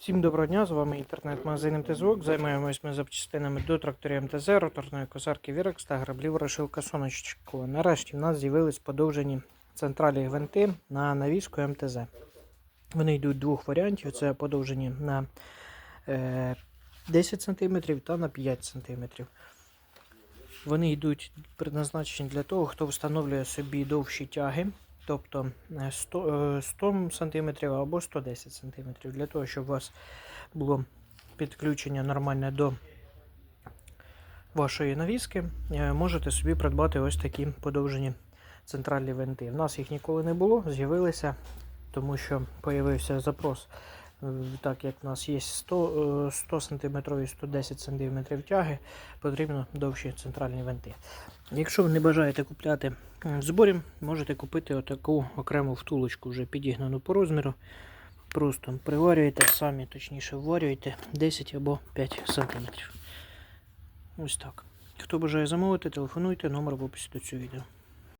Всім доброго дня, з вами інтернет-магазин МТЗОК. Займаємось ми запчастинами до тракторів МТЗ, роторної косарки Вірекс та граблів Рашилка Сонечко. Нарешті в нас з'явились подовжені централі гвинти на навіску МТЗ. Вони йдуть двох варіантів: це подовжені на е, 10 см та на 5 см. Вони йдуть предназначені для того, хто встановлює собі довші тяги, тобто е, 100, е, 100 см або 110 см, для того, щоб у вас було підключення нормальне до вашої навіски, е, можете собі придбати ось такі подовжені центральні винти. У нас їх ніколи не було, з'явилися, тому що з'явився запрос. Е, Так як в нас є 100, е, 100 см і 110 см тяги, потрібно довші центральні винти. Якщо ви не бажаєте купляти в зборі, можете купити отаку окрему втулочку, вже підігнану по розміру. Просто приварюєте самі, точніше вварюєте 10 або 5 см. Ось так. Хто бажає замовити, телефонуйте, номер в описі до цього відео.